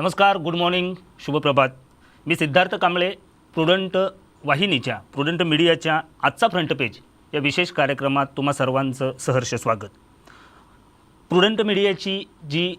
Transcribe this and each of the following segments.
नमस्कार good morning शुभप्रभात. मी सिद्धार्थ कांबळे प्रुडंट वाहिनीच्या प्रुडंट मीडियाच्या आजचा फ्रंट पेज या विशेष कार्यक्रमात तुम्हा सर्वांचं सहर्ष स्वागत. प्रुडंट मीडियाची जी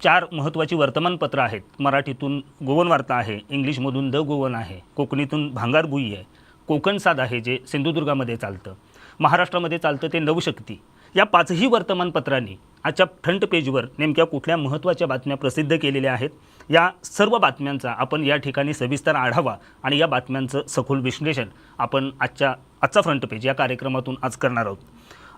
चार महत्त्वाची वर्तमानपत्रं आहेत मराठीतून गोवन वार्ता आहे इंग्लिशमधून द गोवन आहे कोकणीतून भांगारभुई आहे कोकण साध आहे जे सिंधुदुर्गामध्ये चालतं महाराष्ट्रामध्ये चालतं ते नवशक्ती या पाचही वर्तमानपत्रांनी आजच्या फ्रंट पेजवर नेमक्या कुठल्या महत्त्वाच्या बातम्या प्रसिद्ध केलेल्या आहेत या सर्व बातम्यांचा आपण या ठिकाणी सविस्तर आढावा आणि या बातम्यांचं सखोल विश्लेषण आपण आजच्या आजचा फ्रंट पेज या कार्यक्रमातून आज करणार आहोत.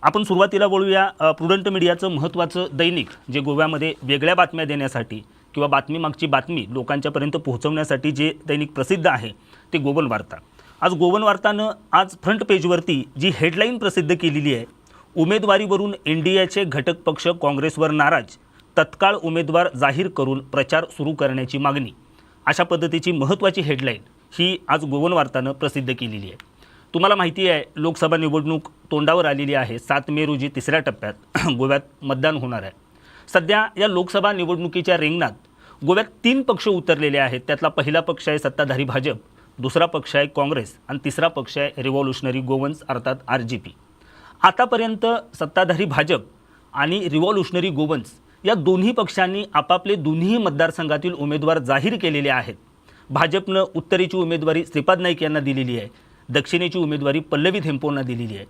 आपण सुरुवातीला बोलूया प्रुडंट मीडियाचं महत्त्वाचं दैनिक जे गोव्यामध्ये वेगळ्या बातम्या देण्यासाठी किंवा बातमीमागची बातमी लोकांच्यापर्यंत पोहोचवण्यासाठी जे दैनिक प्रसिद्ध आहे ते गोवन वार्ता. आज गोवन वार्तानं आज फ्रंट पेजवरती जी हेडलाईन प्रसिद्ध केलेली आहे उमेदवारीवरून एनडीएचे घटक पक्ष काँग्रेसवर नाराज तत्काळ उमेदवार जाहीर करून प्रचार सुरू करण्याची मागणी. अशा पद्धतीची महत्त्वाची हेडलाईन ही आज गोवन वार्तानं प्रसिद्ध केलेली आहे. तुम्हाला माहिती आहे लोकसभा निवडणूक तोंडावर आलेली आहे. सात मे रोजी तिसऱ्या टप्प्यात गोव्यात मतदान होणार आहे. सध्या या लोकसभा निवडणुकीच्या रिंगणात गोव्यात तीन पक्ष उतरलेले आहेत. त्यातला पहिला पक्ष आहे सत्ताधारी भाजप दुसरा पक्ष आहे काँग्रेस आणि तिसरा पक्ष आहे रिव्हॉल्युशनरी गोवन्स अर्थात आर जी पी. आतापर्यंत सत्ताधारी भाजप आणि रिव्हॉल्युशनरी गोवन्स या दोन्ही पक्षांनी आपापले दोन्ही मतदारसंघातील उमेदवार जाहीर केलेले आहेत. भाजपनं उत्तरेची उमेदवारी श्रीपाद नाईक यांना दिलेली आहे. दक्षिणेची उमेदवारी पल्लवी थेंपोंना दिलेली आहे.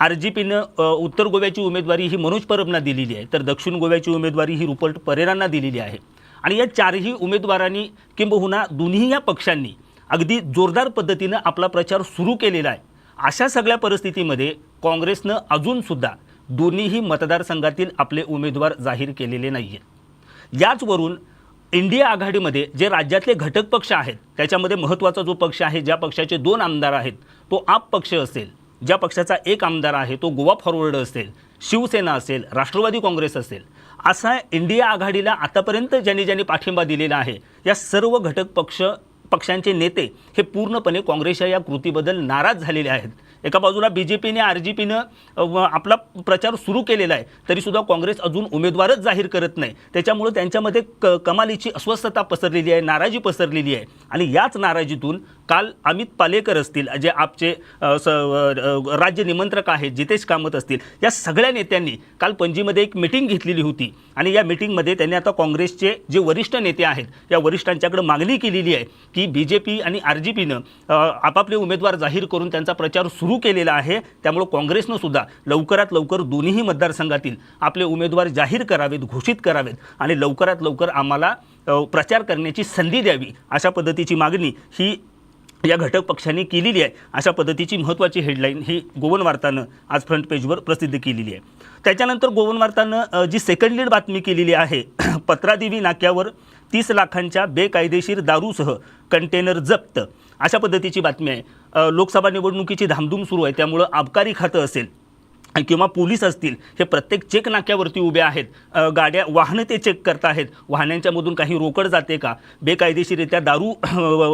आर जी पीनं उत्तर गोव्याची उमेदवारी ही मनोज परबना दिलेली आहे. तर दक्षिण गोव्याची उमेदवारी ही रुपल्ट परेरांना दिलेली आहे. आणि या चारही उमेदवारांनी किंबहुना दोन्ही या पक्षांनी अगदी जोरदार पद्धतीनं आपला प्रचार सुरू केलेला आहे. अशा सगळ्या परिस्थितीमध्ये काँग्रेसनं अजूनसुद्धा दोन्हीही मतदारसंघातील आपले उमेदवार जाहीर केलेले नाही आहेत याचवरून इंडिया आघाडीमध्ये जे राज्यातले घटक पक्ष आहेत त्याच्यामध्ये महत्त्वाचा जो पक्ष आहे ज्या पक्षाचे दोन आमदार आहेत तो आप पक्ष असेल ज्या पक्षाचा एक आमदार आहे तो गोवा फॉरवर्ड असेल शिवसेना असेल राष्ट्रवादी काँग्रेस असेल असा इंडिया आघाडीला आतापर्यंत ज्यांनी ज्यांनी पाठिंबा दिलेला आहे या सर्व घटक पक्ष पक्षांचे नेते हे पूर्णपणे काँग्रेसच्या या कृतीबद्दल नाराज झालेले आहेत. एका बाजूला बी जे पीने आर जी पीनं आपला प्रचार सुरू केलेला आहे तरीसुद्धा काँग्रेस अजून उमेदवारच जाहीर करत नाही. त्याच्यामुळं त्यांच्यामध्ये क कमालीची अस्वस्थता पसरलेली आहे नाराजी पसरलेली आहे. आणि याच नाराजीतून काल अमित पालेकर असतील जे आपचे स राज्य निमंत्रक आहेत जितेश कामत असतील या सगळ्या नेत्यांनी काल पणजीमध्ये एक मिटिंग घेतलेली होती. आणि या मिटिंगमध्ये त्यांनी आता काँग्रेसचे जे वरिष्ठ नेते आहेत या वरिष्ठांच्याकडे मागणी केलेली आहे की बी जे पी आणि आर जी पीनं आपापले उमेदवार जाहीर करून त्यांचा प्रचार सुरू केलेला आहे. त्यामुळं काँग्रेसनं सुद्धा लवकरात लवकर दोन्ही मतदारसंघातील आपले उमेदवार जाहीर करावेत घोषित करावेत आणि लवकरात लवकर आम्हाला प्रचार करण्याची संधी द्यावी अशा पद्धतीची मागणी ही या घटक पक्षांनी केलेली आहे अशा पद्धतीची महत्त्वाची हेडलाईन ही गोवन वार्तानं आज फ्रंट पेजवर प्रसिद्ध केलेली आहे. त्याच्यानंतर गोवन वार्तानं जी सेकंड लीड बातमी केलेली आहे पत्रादेवी नाक्यावर तीस लाखांच्या बेकायदेशीर दारूसह कंटेनर जप्त अशा पद्धतीची बातमी आहे. लोकसभा निवडणुकीची धामधूम सुरू आहे त्यामुळं आबकारी खातं असेल. किंवा पोलीस असतील हे प्रत्येक चेक नाक्यावरती उभे आहेत. गाड्या वाहनं ते चेक करत आहेत. वाहनांच्यामधून काही रोकड जाते का? बेकायदेशीरित्या दारू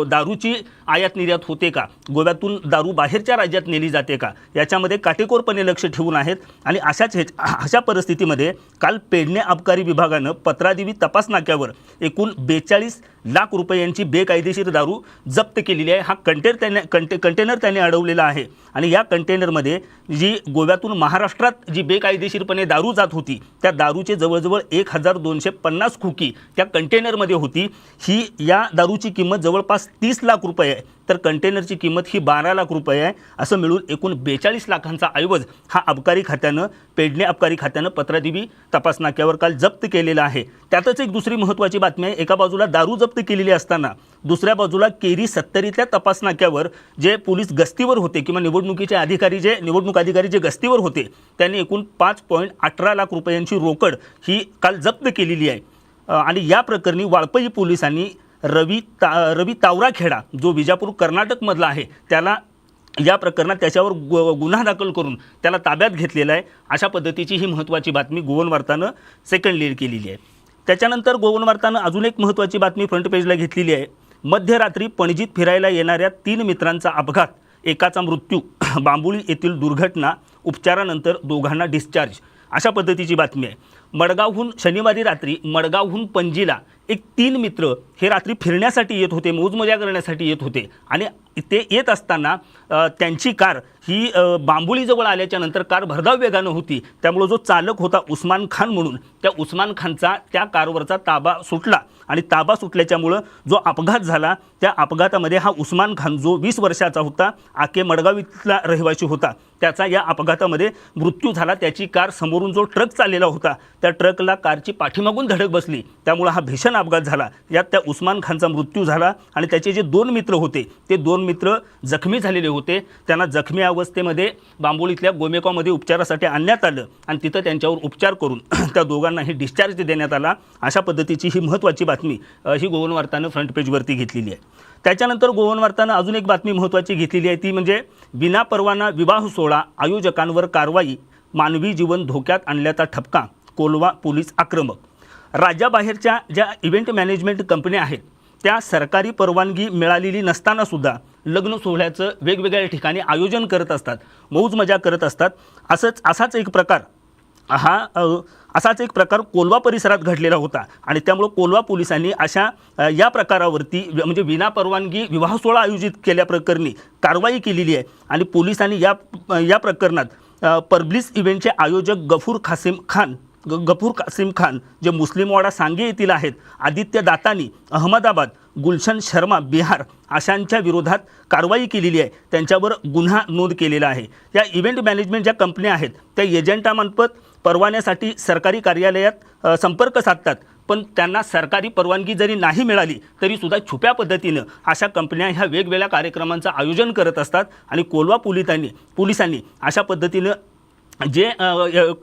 दारूची आयात निर्यात होते का? गोव्यातून दारू बाहेरच्या राज्यात नेली जाते का? याच्यामध्ये काटेकोरपणे लक्ष ठेवून आहेत. आणि अशाच हे अशा परिस्थितीमध्ये काल पेडणे आबकारी विभागानं पत्रादेवी तपास नाक्यावर एकूण बेचाळीस लाख रुपयांची बेकायदेशीर दारू जप्त केलेली आहे. हा कंटेनर त्याने कंटे कंटेनर त्याने अडवलेला आहे. आणि या कंटेनरमध्ये जी गोव्यातून महाराष्ट्रात जी बेकायदेशीरपणे दारू जात होती त्या दारूचे जवळजवळ एक हजार दोनशे पन्नास खोकी त्या कंटेनरमध्ये होती. ही या दारूची किंमत जवळपास तीस लाख रुपये आहे. तर कंटेनरची किंमत ही बारा लाख रुपये आहे असं मिळून एकूण बेचाळीस लाखांचा ऐवज हा अबकारी खात्यानं पेडणे अबकारी खात्यानं पत्रादेवी तपास नाक्यावर काल जप्त केलेला आहे. त्यातच एक दुसरी महत्त्वाची बातमी आहे एका बाजूला दारू जप्त केलेली असताना दुसऱ्या बाजूला केरी सत्तरीतल्या तपास नाक्यावर जे पोलीस गस्तीवर होते किंवा निवडणुकीचे अधिकारी जे निवडणूक अधिकारी जे गस्तीवर होते त्यांनी एकूण पाच पॉईंट अठरा लाख रुपयांची रोकड ही काल जप्त केलेली आहे. आणि या प्रकरणी वाळपई पोलिसांनी रवी ता रवी तावराखेडा जो विजापूर कर्नाटकमधला आहे त्याला या प्रकरणात त्याच्यावर गु गुन्हा दाखल करून त्याला ताब्यात घेतलेला आहे. अशा पद्धतीची ही महत्त्वाची बातमी गोवन वार्तानं सेकंड लीड केलेली आहे. त्याच्यानंतर गोवन वार्तानं अजून एक महत्त्वाची बातमी फ्रंट पेजला घेतलेली आहे. मध्यरात्री पणजीत फिरायला येणाऱ्या तीन मित्रांचा अपघात एकाचा मृत्यू बांबुळी येथील दुर्घटना उपचारानंतर दोघांना डिस्चार्ज अशा पद्धतीची बातमी आहे. मडगावहून शनिवारी रात्री मडगावहून पणजीला एक तीन मित्र हे रात्री फिरण्यासाठी येत होते मोजमजा करण्यासाठी येत होते. आणि ते येत असताना त्यांची कार ही अ, बांबोलीजवळ कार भरधाव वेगानं होती. त्यामुळं जो चालक होता उस्मान खान म्हणून त्या उस्मान खानचा त्या कारवरचा ताबा सुटला. आणि ताबा सुटल्याच्यामुळं जो अपघात झाला त्या अपघातामध्ये हा उस्मान खान जो वीस वर्षाचा होता आके मडगाव इथला रहिवासी होता. त्याचा या अपघातामध्ये मृत्यू झाला. त्याची कार समोरून जो ट्रक चाललेला होता त्या ट्रकला कारची पाठीमागून धडक बसली. त्यामुळं हा भीषण अपघात झाला. यात त्या उस्मान खानचा मृत्यू झाला आणि त्याचे जे दोन मित्र होते ते दोन मित्र जखमी झालेले होते. त्यांना जखमी अवस्थेमध्ये बांबोलीतल्या गोमेकामध्ये उपचारासाठी आणण्यात आलं आणि तिथं त्यांच्यावर उपचार करून त्या दोघांनाही डिस्चार्ज देण्यात आला. अशा पद्धतीची ही महत्त्वाची बातमी ही गोवन वार्तानं फ्रंट पेजवरती घेतलेली आहे. त्याच्यानंतर गोवन वार्तानं अजून एक बातमी महत्त्वाची घेतलेली आहे. ती म्हणजे विनापरवाना विवाह सोहळा आयोजकांवर कारवाई मानवी जीवन धोक्यात आणल्याचा ठपका कोलवा पोलीस आक्रमक. राज्याबाहेरच्या ज्या इव्हेंट मॅनेजमेंट कंपन्या आहेत त्या सरकारी परवानगी मिळालेली नसतानासुद्धा लग्न सोहळ्याचं वेगवेगळ्या ठिकाणी आयोजन करत असतात मौज मजा करत असतात. असंच असाच एक प्रकार हा असाच एक प्रकार कोलवा परिसरात घडलेला होता आणि त्यामुळं कोलवा पोलिसांनी अशा या प्रकारावरती म्हणजे विनापरवानगी विवाह सोहळा आयोजित केल्याप्रकरणी कारवाई केलेली आहे आणि पोलिसांनी या या प्रकरणात परब्लिस इव्हेंटचे आयोजक गफूर खासिम खान गफूर कासिम खान जे मुस्लिमवाडा सांगे येथील आहेत आदित्य दातानी अहमदाबाद गुलशन शर्मा बिहार अशांच्या विरोधात कारवाई केलेली आहे. त्यांच्यावर गुन्हा नोंद केलेला आहे. या इव्हेंट मॅनेजमेंट ज्या कंपन्या आहेत त्या एजंटामार्फत परवान्यासाठी सरकारी कार्यालयात संपर्क साधतात. पण त्यांना सरकारी परवानगी जरी नाही मिळाली तरीसुद्धा छुप्या पद्धतीनं अशा कंपन्या ह्या वेगवेगळ्या कार्यक्रमांचं आयोजन करत असतात आणि कोलवा पोलिसांनी पोलिसांनी अशा पद्धतीनं जे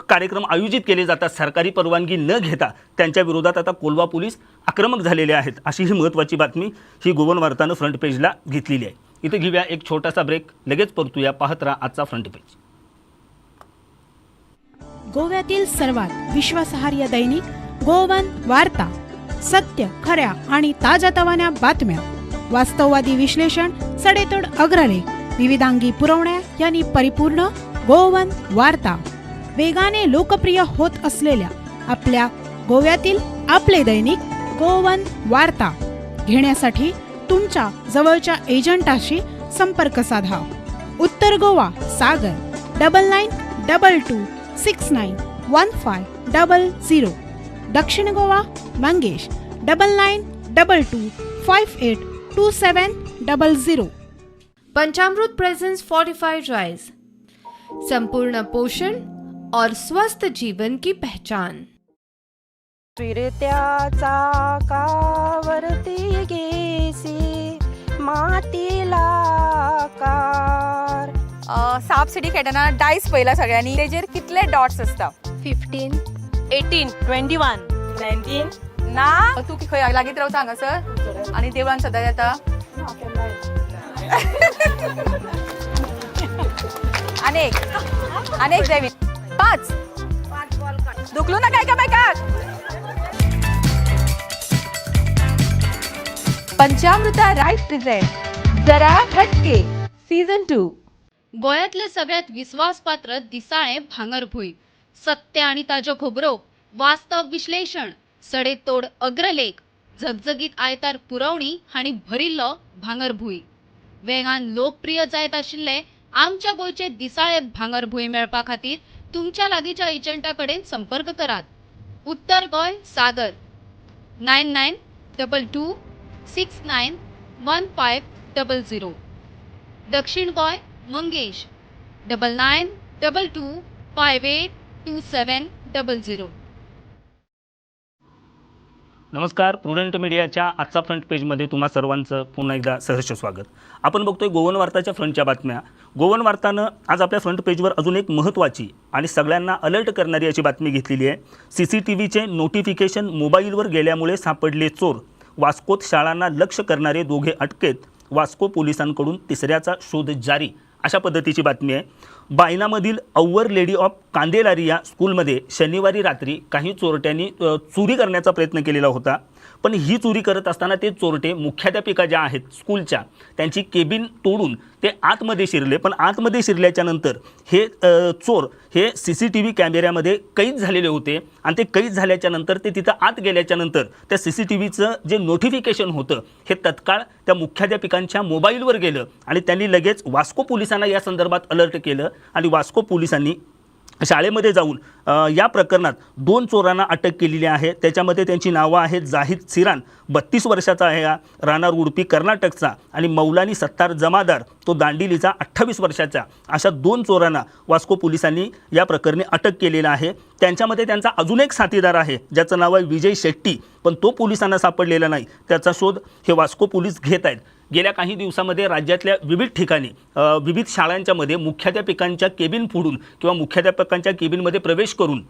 कार्यक्रम आयोजित केले जातात सरकारी परवानगी न घेता त्यांच्या विरोधात आता कोलवा पोलीस आक्रमक झालेले आहेत अशी ही महत्त्वाची बातमी ही गोवन वार्तानं फ्रंट पेजला घेतलेली आहे. इथं घेऊया एक छोटासा ब्रेक लगेच परतूया पाहत राहा आजचा फ्रंट पेज. गोव्यातील सर्वात विश्वासार्ह दैनिक गोवन वार्ता. सत्य खऱ्या आणि ताज्या बातम्या. वास्तववादी विश्लेषण सडेतोड अग्रलेख विविधांगी पुरवण्या यांनी परिपूर्ण गोवन वार्ता. वेगाने लोकप्रिय होत असलेल्या आपल्या गोव्यातील आपले दैनिक गोवन वार्ता. घेण्यासाठी तुमच्या जवळच्या एजंटाशी संपर्क साधा. उत्तर Goa Sagar double nine double two six nine one five double zero. दक्षिण Goa Mangesh double nine double two five eight two seven double zero. Panchamrut presence fortified rice संपूर्ण पोषण और स्वस्थ जीवन की पहचान। फिरत्याचा कावरती गेसी मातीला कार साप सिडी खेळताना डायस पयला सगळ्यांनी. तेजेर कितले डॉट्स असता? Fifteen eighteen twenty one nineteen ना तू की खंय? लागीत रावता हांगासर आणि देवळान सदां येता अनेक. अनेक जैवी पाच. दुखलो ना काय का बायकाक पंचामृता राईट प्रेझेंट. जरा हटके सीझन टू. गोव्यातले सगळ्यात विश्वासपात्र दिसाळे भांगरभूंय सत्य आनी ताज्यो खोबरो वास्तव विश्लेषण सडेतोड अग्रलेख झगझगीत आयतार पुरवणी हांणी भरिल्लो भांगरभूंय वेगान लोकप्रिय जायत आशिल्ले आमच्या गोंयचे दिसाळे भांगरभूंय मेळपा खातीर तुमच्या लागींच्या एजंटा कडेन संपर्क करात. उत्तर Goem Sagar nine nine double two six nine one five double zero. दक्षिण Goem Mangesh. Double nine double two five eight two seven double zero. नमस्कार प्रुडंट मीडियाच्या आजचा फ्रंट पेजमध्ये तुम्हा सर्वांचं पुन्हा एकदा सहर्ष स्वागत. आपण बघतोय गोवन वार्ताच्या फ्रंटच्या बातम्या. गोवन वार्तानं आज आपल्या फ्रंट पेजवर अजून एक महत्त्वाची आणि सगळ्यांना अलर्ट करणारी अशी बातमी घेतलेली आहे. सी सी टी व्हीचे नोटिफिकेशन मोबाईलवर गेल्यामुळे सापडले चोर. वास्कोत शाळांना लक्ष करणारे दोघे अटकेत. वास्को पोलिसांकडून तिसऱ्याचा शोध जारी. अशा पद्धतीची बातमी आहे. बायनामधील अव्वर लेडी ऑफ कांदेलारी या स्कूलमध्ये शनिवारी रात्री काही चोरट्यांनी चोरी करण्याचा प्रयत्न केलेला होता. पण ही चोरी करत असताना ते चोरटे मुख्याध्यापिका ज्या आहेत स्कूलच्या त्यांची केबिन तोडून ते आतमध्ये शिरले. पण आतमध्ये शिरल्याच्या नंतर हे चोर हे सी सी टी व्ही कॅमेऱ्यामध्ये कैद झालेले होते. आणि ते कैद झाल्याच्यानंतर ते तिथं आत गेल्याच्यानंतर त्या सी सी टी व्हीचं जे नोटिफिकेशन होतं हे तत्काळ त्या मुख्याध्यापिकांच्या मोबाईलवर गेलं. आणि त्यांनी लगेच वास्को पोलिसांना या संदर्भात अलर्ट केलं. आणि वास्को पोलिसांनी शाळेमध्ये जाऊन या प्रकरणात दोन चोरांना अटक केलेली आहे. त्याच्यामध्ये त्यांची नावं आहेत जाहीद सिरान बत्तीस वर्षाचा आहे हा राहणार उडपी कर्नाटकचा आणि मौलानी सत्तार जमादार तो दांडिलीचा अठ्ठावीस वर्षाचा. अशा दोन चोरांना वास्को पोलिसांनी या प्रकरणी अटक केलेलं आहे. त्यांच्यामध्ये त्यांचा अजून एक साथीदार आहे ज्याचं नाव आहे विजय शेट्टी पण तो पोलिसांना सापडलेला नाही. त्याचा शोध हे वास्को पोलीस घेत आहेत. गेल्या काही दिवसामध्ये राज्यातल्या विविध ठिकाणी विविध शाळांच्यामध्ये मुख्याध्यापिकांच्या केबिन फोडून किंवा मुख्याध्यापकांच्या केबिनमध्ये प्रवेश करून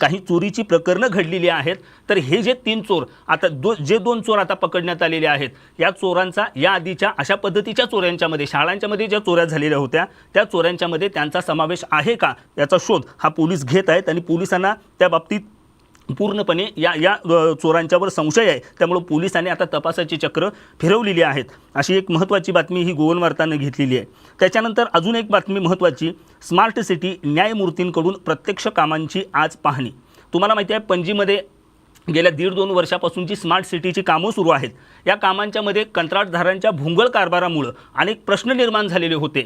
काही चोरीची प्रकरणं घडलेली आहेत. तर हे जे तीन चोर आता दो जे दोन चोर आता पकडण्यात आलेले आहेत या चोरांचा या आधीच्या अशा पद्धतीच्या चोऱ्यांच्यामध्ये शाळांच्यामध्ये ज्या चोऱ्या झालेल्या होत्या त्या चोऱ्यांच्यामध्ये त्यांचा समावेश आहे का? याचा शोध हा पोलीस घेत आहेत आणि पोलिसांना त्या बाबतीत पूर्णपणे या या चोरांच्यावर संशय आहे. त्यामुळं पोलिसांनी आता तपासाची चक्र फिरवलेली आहेत. अशी एक महत्त्वाची बातमी ही गोवन वार्तानं घेतलेली आहे. त्याच्यानंतर अजून एक बातमी महत्त्वाची. स्मार्ट सिटी न्यायमूर्तींकडून प्रत्यक्ष कामांची आज पाहणी. तुम्हाला माहिती आहे पणजीमध्ये गेल्या दीड दोन वर्षापासूनची स्मार्ट सिटीची कामं सुरू आहेत. या कामांच्यामध्ये कंत्राटदारांच्या भोंगळ कारभारामुळं अनेक प्रश्न निर्माण झालेले होते.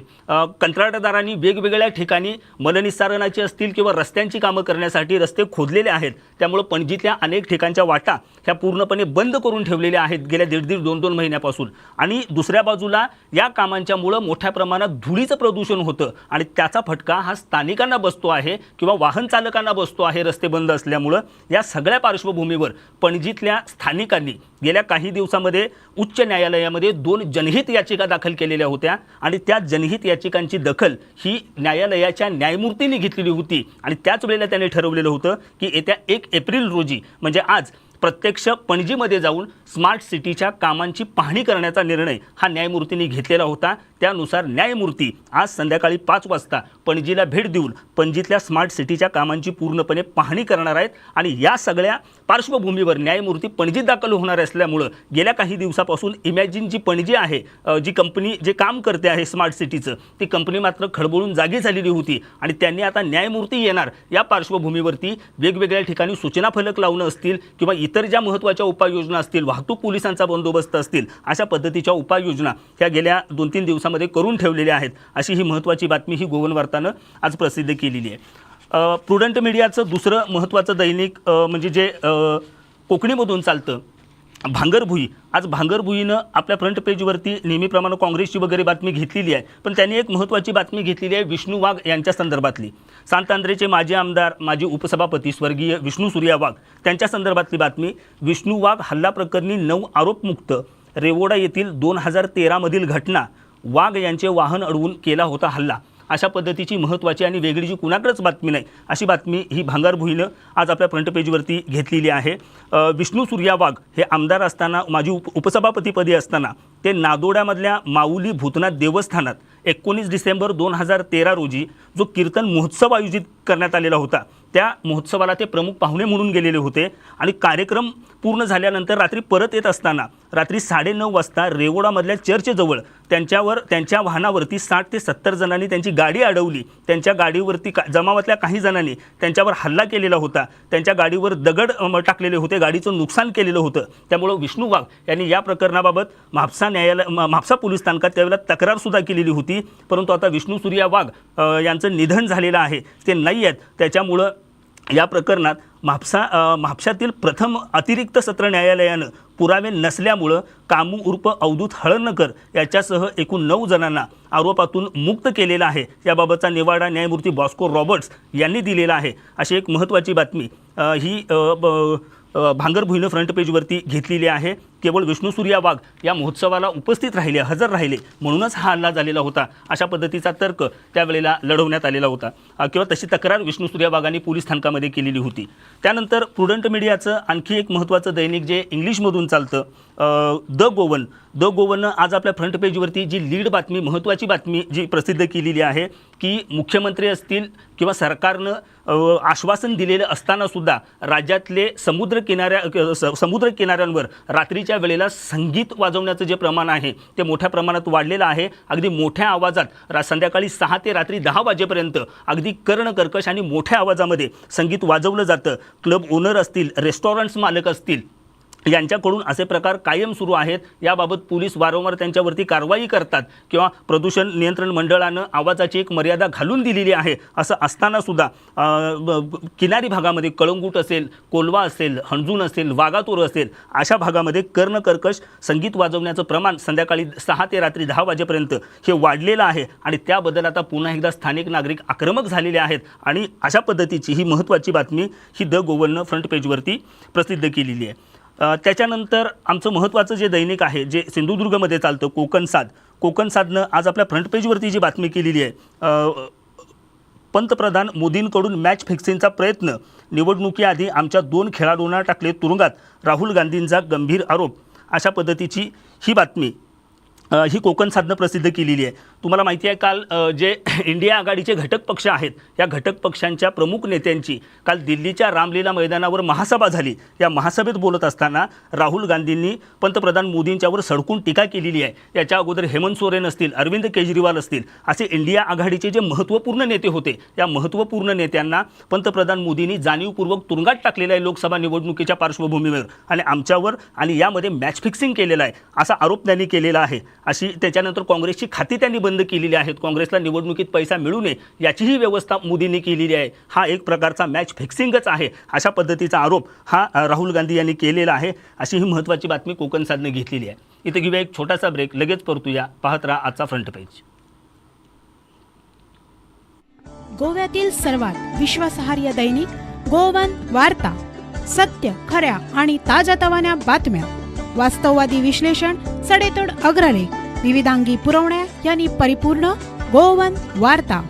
कंत्राटदारांनी वेगवेगळ्या ठिकाणी मलनिस्सारणाची असतील किंवा रस्त्यांची कामं करण्यासाठी रस्ते खोदलेले आहेत. त्यामुळं पणजीतल्या अनेक ठिकाणच्या वाटा ह्या पूर्णपणे बंद करून ठेवलेल्या आहेत गेल्या दीड दीड दोन दोन महिन्यापासून. आणि दुसऱ्या बाजूला या कामांच्यामुळं मोठ्या प्रमाणात धुळीचं प्रदूषण होतं आणि त्याचा फटका हा स्थानिकांना बसतो आहे किंवा वाहन चालकांना बसतो आहे रस्ते बंद असल्यामुळं. या सगळ्या पार्श्वभूमी पार्श्वभूमीवर पणजीतल्या स्थानिकांनी गेल्या काही दिवसामध्ये उच्च न्यायालयामध्ये दोन जनहित याचिका दाखल केलेल्या होत्या आणि त्या जनहित याचिकांची दखल ही न्यायालयाच्या न्यायमूर्तींनी घेतलेली होती. आणि त्याच वेळेला त्यांनी ठरवलेलं होतं की येत्या एक एप्रिल रोजी म्हणजे आज प्रत्यक्ष पणजीमध्ये जाऊन स्मार्ट सिटीच्या कामांची पाहणी करण्याचा निर्णय हा न्यायमूर्तींनी घेतलेला होता. त्यानुसार न्यायमूर्ती आज संध्याकाळी पाच वाजता पणजीला भेट देऊन पणजीतल्या स्मार्ट सिटीच्या कामांची पूर्णपणे पाहणी करणार आहेत आणि या सगळ्या पार्श्वभूमीवर न्यायमूर्ती पणजीत दाखल होणार असल्यामुळं गेल्या काही दिवसापासून इमॅजिन जी पणजी आहे जी कंपनी जे काम करते आहे स्मार्ट सिटीचं ती कंपनी मात्र खडबडून जागी झालेली होती आणि त्यांनी आता न्यायमूर्ती येणार या पार्श्वभूमीवरती वेगवेगळ्या ठिकाणी सूचना फलक लावणं असतील किंवा इतर ज्या महत्त्वाच्या उपाययोजना असतील वाहतूक पोलिसांचा बंदोबस्त असतील अशा पद्धतीच्या उपाययोजना ह्या गेल्या दोन तीन दिवसात दिवसामध्ये करून ठेवलेले आहेत अशी ही महत्त्वाची बातमी ही गोवन वार्तानं आज प्रसिद्ध केलेली आहे. प्रुडंट मीडियाचं दुसरं महत्त्वाचं दैनिक म्हणजे जे कोकणीमधून चालतं भांगरभुई. आज भांगरभुईनं आपल्या फ्रंट पेजवरती नेहमीप्रमाणे काँग्रेसची वगैरे बातमी घेतलेली आहे पण त्यांनी एक महत्त्वाची बातमी घेतलेली आहे विष्णू वाघ यांच्या संदर्भातली. सांतांद्रेचे माजी आमदार माजी उपसभापती स्वर्गीय विष्णू सूर्या वाघ त्यांच्या संदर्भातली बातमी विष्णू वाघ हल्ला प्रकरणी नऊ आरोपमुक्त रेवोडा येथील दोन हजार तेरामधील घटना वाघ यांचे वाहन अडवून केला होता हल्ला. अशा पद्धतीची महत्त्वाची आणि वेगळी जी कुणाकडेच बातमी नाही अशी बातमी ही भांगार भुईनं आज आपल्या फ्रंट पेजवरती घेतलेली आहे. विष्णू सूर्या वाघ हे आमदार असताना माजी उप उपसभापतीपदी असताना ते नादोड्यामधल्या माऊली भूतनाथ देवस्थानात एकोणीस डिसेंबर दोन हजार तेरा रोजी जो कीर्तन महोत्सव आयोजित करण्यात आलेला होता त्या महोत्सवाला ते प्रमुख पाहुणे म्हणून गेलेले होते. आणि कार्यक्रम पूर्ण झाल्यानंतर रात्री परत येत असताना रात्री साडेनऊ वाजता रेवोडामधल्या चर्चजवळ त्यांच्यावर त्यांच्या वाहनावरती साठ ते सत्तर जणांनी त्यांची गाडी अडवली. त्यांच्या गाडीवरती का जमावातल्या काही जणांनी त्यांच्यावर हल्ला केलेला होता. त्यांच्या गाडीवर दगड टाकलेले होते. गाडीचं नुकसान केलेलं होतं. त्यामुळं विष्णू वाघ यांनी या प्रकरणाबाबत म्हापसा न्यायालय म्हापसा पोलीस स्थानकात त्यावेळेला तक्रारसुद्धा केलेली होती. परंतु आता विष्णू सूर्या वाघ यांचं निधन झालेलं आहे. ते नाही आहेत. त्याच्यामुळं या प्रकरणात म्हापसा म्हापशातील प्रथम अतिरिक्त सत्र न्यायालयानं पुरावे नसल्यामुळं कामू उर्फ अवधूत हळणकर याच्यासह एकूण नऊ जणांना आरोपातून मुक्त केलेला आहे. याबाबतचा निवाडा न्यायमूर्ती बॉस्को रॉबर्ट्स यांनी दिलेला आहे. अशी एक महत्त्वाची बातमी ही ब- भांगर भुईनं फ्रंट पेजवरती घेतलेली आहे. केवळ विष्णू सूर्या वाघ या महोत्सवाला उपस्थित राहिले हजर राहिले म्हणूनच हा हल्ला झालेला होता. अशा पद्धतीचा तर्क त्यावेळेला लढवण्यात आलेला होता. किंवा तशी तक्रार विष्णू सूर्या वाघांनी पोलीस स्थानकामध्ये केलेली होती. त्यानंतर प्रुडंट मीडियाचं आणखी एक महत्त्वाचं दैनिक जे इंग्लिशमधून चालतं द गोवन. द गोवननं आज आपल्या फ्रंट पेजवरती जी लीड बातमी महत्त्वाची बातमी जी प्रसिद्ध केलेली आहे की मुख्यमंत्री असतील किंवा सरकारनं आश्वासन दिलेलं असतानासुद्धा राज्यातले समुद्र किनाऱ्या स- समुद्र किनाऱ्यांवर रात्रीच्या वेळेला संगीत वाजवण्याचं जे प्रमाण आहे ते मोठ्या प्रमाणात वाढलेलं आहे. अगदी मोठ्या आवाजात रा संध्याकाळी सहा ते रात्री दहा वाजेपर्यंत अगदी कर्णकर्कश आणि मोठ्या आवाजामध्ये संगीत वाजवलं जातं. क्लब ओनर असतील रेस्टॉरंट्स मालक असतील यांच्याकडून असे प्रकार कायम सुरू आहेत. याबाबत पोलीस वारंवार त्यांच्यावरती कारवाई करतात किंवा प्रदूषण नियंत्रण मंडळानं आवाजाची एक मर्यादा घालून दिलेली आहे असं असतानासुद्धा किनारी भागामध्ये कळंगूट असेल कोलवा असेल हणजून असेल वागातोर असेल अशा भागामध्ये कर्णकर्कश संगीत वाजवण्याचं प्रमाण संध्याकाळी सहा ते रात्री दहा वाजेपर्यंत हे वाढलेलं आहे आणि त्याबद्दल आता पुन्हा एकदा स्थानिक नागरिक आक्रमक झालेले आहेत आणि अशा पद्धतीची ही महत्त्वाची बातमी ही द गोवननं फ्रंट पेजवरती प्रसिद्ध केलेली आहे. त्याच्यानंतर आमचं महत्त्वाचं जे दैनिक आहे जे सिंधुदुर्गमध्ये चालतं कोकण साध कोकण साधनं आज आपल्या फ्रंट पेजवरती जी बातमी केलेली आहे पंतप्रधान मोदींकडून मॅच फिक्सिंगचा प्रयत्न. निवडणुकीआधी आमच्या दोन खेळाडूंना टाकले तुरुंगात. राहुल गांधींचा गंभीर आरोप. अशा पद्धतीची ही बातमी ही कोकण साधनं प्रसिद्ध केलेली आहे. तुम्हाला माहिती आहे काल जे इंडिया आघाडीचे घटक पक्ष आहेत या घटक पक्षांच्या प्रमुख नेत्यांची काल दिल्लीच्या रामलीला मैदानावर महासभा झाली. या महासभेत बोलत असताना राहुल गांधींनी पंतप्रधान मोदींच्यावर सडकून टीका केलेली आहे. याच्या अगोदर हेमंत सोरेन असतील अरविंद केजरीवाल असतील असे इंडिया आघाडीचे जे महत्त्वपूर्ण नेते होते या महत्त्वपूर्ण नेत्यांना पंतप्रधान मोदींनी जाणीवपूर्वक तुरुंगात टाकलेलं आहे लोकसभा निवडणुकीच्या पार्श्वभूमीवर आणि आमच्यावर आणि यामध्ये मॅच फिक्सिंग केलेलं आहे असा आरोप त्यांनी केलेला आहे. अशी त्याच्यानंतर काँग्रेसची खाती त्यांनी बंद केलेले आहेत. काँग्रेसला निवडणुकीत पैसा मिळू नये याचीही व्यवस्था मोदींनी केलेली आहे. हा एक प्रकारचा मॅच फिक्सिंगच आहे. अशा पद्धतीचा आरोप हा राहुल गांधी यांनी केलेला आहे. अशी ही महत्त्वाची बातमी कोकण साधने घेतलेली आहे. इथे घेऊया एक छोटासा ब्रेक लगेच परतूया. पाहत राहा आजचा फ्रंट पेज गोव्यातील सर्वात विश्वासहार्य दैनिक गोवन वार्ता. सत्य खऱ्या आणि ताज्या तवान्या बातम्या. वास्तववादी विश्लेषण सडेतोड अग्रलेख. विविधांगी पुरवण्या यांनी परिपूर्ण गोवन वार्ता.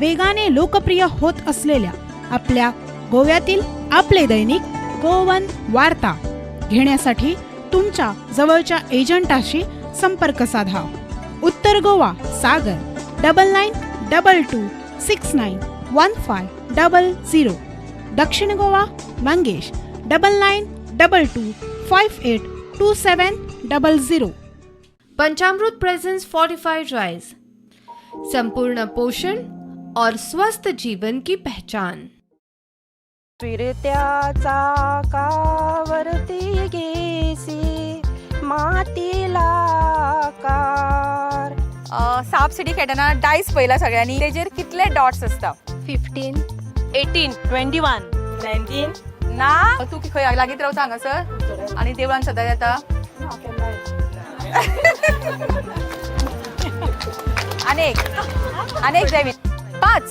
वेगाने लोकप्रिय होत असलेल्या आपल्या गोव्यातील आपले दैनिक गोवन वार्ता. घेण्यासाठी तुमच्या जवळच्या एजंटाशी संपर्क साधा. उत्तर Goa Sagar double nine double two six nine one five double zero. दक्षिण Goa Mangesh double nine double two five eight two seven double zero. Panchamrut presence fortified rice संपूर्ण पोषण और स्वस्थ जीवन की पहचान. फिरत्याचा कावरती गेसी मातीला कार अ, साप सिडी खेळताना डायस पयला सगळ्यांनी. तेजेर कितले डॉट्स असता? Fifteen eighteen twenty one nineteen ना? तू खंय लागीत रावता हांगासर आणि देवळान सदां येता अनेक. अनेक जैविक पाच.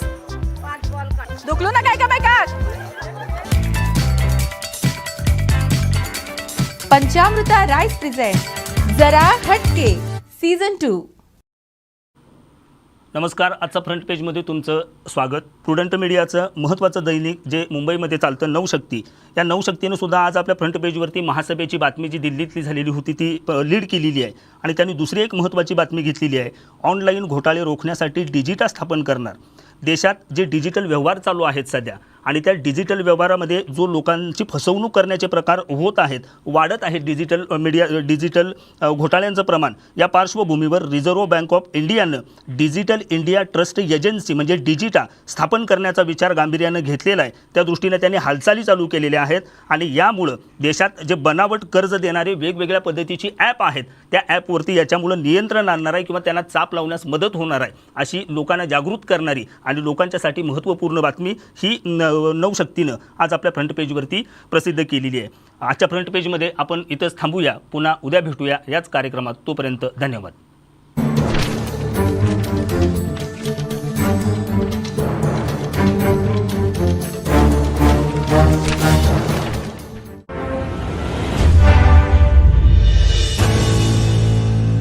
दुखलो ना काय का बायकाक पंचामृता राईस प्रेझेंट. जरा हटके. सीझन टू नमस्कार आजचा फ्रंट पेजमध्ये तुमचं स्वागत. प्रुडंट मीडियाचं महत्त्वाचं दैनिक जे मुंबईमध्ये चालतं नवशक्ती या नवशक्तीनं सुद्धा आज आपल्या फ्रंट पेजवरती महासभेची बातमी जी दिल्लीतली झालेली होती ती लीड केलेली आहे. आणि त्यांनी दुसरी एक महत्त्वाची बातमी घेतलेली आहे ऑनलाईन घोटाळे रोखण्यासाठी डिजिटा स्थापन करणार. देशात जे डिजिटल व्यवहार चालू आहेत सध्या आणि त्या डिजिटल व्यवहारामध्ये जो लोकांची फसवणूक करण्याचे प्रकार होत आहेत वाढत आहेत डिजिटल मीडिया डिजिटल घोटाळ्यांचं प्रमाण या पार्श्वभूमीवर रिझर्व्ह बँक ऑफ इंडियानं डिजिटल इंडिया ट्रस्ट एजन्सी म्हणजे डिजिटा स्थापन करण्याचा विचार गांभीर्यानं घेतलेला आहे. त्या दृष्टीने त्यांनी हालचाली चालू केलेल्या आहेत आणि यामुळं देशात जे बनावट कर्ज देणारे वेगवेगळ्या पद्धतीची ॲप आहेत त्या ॲपवरती याच्यामुळं नियंत्रण आणणार आहे किंवा त्यांना चाप लावण्यास मदत होणार आहे अशी लोकांना जागृत करणारी आणि लोकांच्यासाठी महत्त्वपूर्ण बातमी ही न नवशक्तीनं आज आपल्या फ्रंट पेजवरती प्रसिद्ध केलेली आहे. आजच्या फ्रंट पेजमध्ये आपण इथंच थांबूया. पुन्हा उद्या भेटूया याच कार्यक्रमात. तोपर्यंत धन्यवाद.